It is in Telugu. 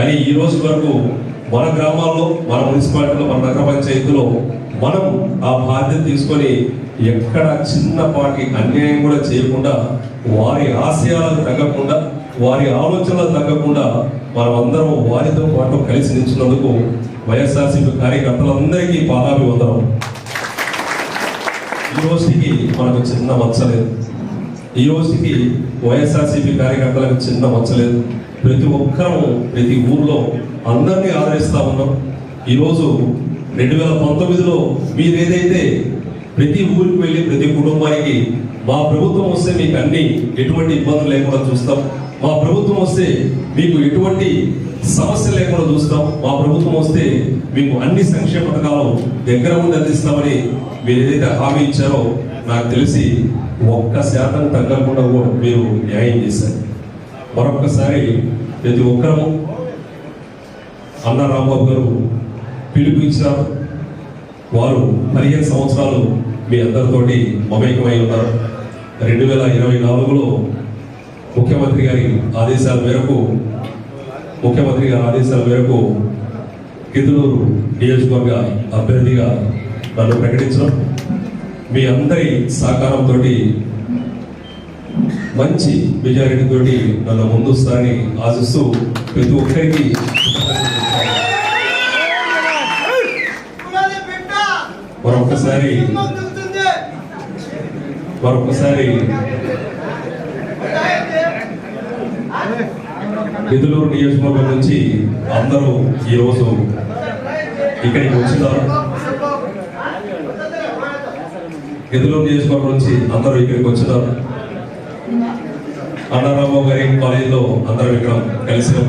కానీ ఈ రోజు వరకు మన గ్రామాల్లో మన మున్సిపాలిటీలో మన నగర పంచాయతీలో మనం ఆ బాధ్యత తీసుకొని ఎక్కడ చిన్నపాటి అన్యాయం కూడా చేయకుండా వారి ఆశయాలకు తగ్గకుండా వారి ఆలోచనలకు తగ్గకుండా మనమందరం వారితో పాటు కలిసి నిలిచినందుకు వైఎస్ఆర్సీపీ కార్యకర్తలందరికీ పాదాభివందనం. ఈ రోజుకి మనకు చిన్న మచ్చలేదు ఈ రోజుకి వైఎస్ఆర్సీపీ కార్యకర్తలకు చిన్న మచ్చలేదు ప్రతి ఒక్కరూ ప్రతి ఊర్లో అందరినీ ఆదరిస్తా ఉన్నాం. ఈరోజు రెండు వేల పంతొమ్మిదిలో మీరు ఏదైతే ప్రతి ఊరికి వెళ్ళి ప్రతి కుటుంబానికి మా ప్రభుత్వం వస్తే మీకు అన్ని ఎటువంటి ఇబ్బందులు లేకుండా చూస్తాం. మా ప్రభుత్వం వస్తే మీకు ఎటువంటి సమస్య లేకుండా చూస్తాం. మా ప్రభుత్వం వస్తే మీకు అన్ని సంక్షేమ పథకాలు దగ్గర ఉండి అందిస్తామని మీరు ఏదైతే హామీ ఇచ్చారో నాకు తెలిసి ఒక్క శాతం తగ్గకుండా మీరు న్యాయం చేశారు. మరొక్కసారి ప్రతి ఒక్కరము అన్న రాంబాబు గారు పిలుపు ఇచ్చినారు వారు పదిహేను సంవత్సరాలు మీ అందరితోటి మమేకమై ఉన్నారు. రెండు వేల ఇరవై నాలుగులో ముఖ్యమంత్రి గారి ఆదేశాల మేరకు ముఖ్యమంత్రి గారి ఆదేశాల మేరకు గిద్దలూరు నియోజకవర్గ అభ్యర్థిగా నన్ను ప్రకటించడం. మీ అందరి సహకారంతో మంచి మెజారిటీతోటి నన్ను ముందుస్తారని ఆశిస్తూ ప్రతి ఒక్కరికి మరొకసారి మరొకసారి గిద్దలూరు నియోజకవర్గం నుంచి అందరూ ఈరోజు ఇక్కడికి వచ్చినారు. గిద్దలూరు నియోజకవర్గం నుంచి అందరూ ఇక్కడికి వచ్చినారు. అన్నారామరావు గారి కాలేజీలో అందరం ఇక్కడ కలిసినాం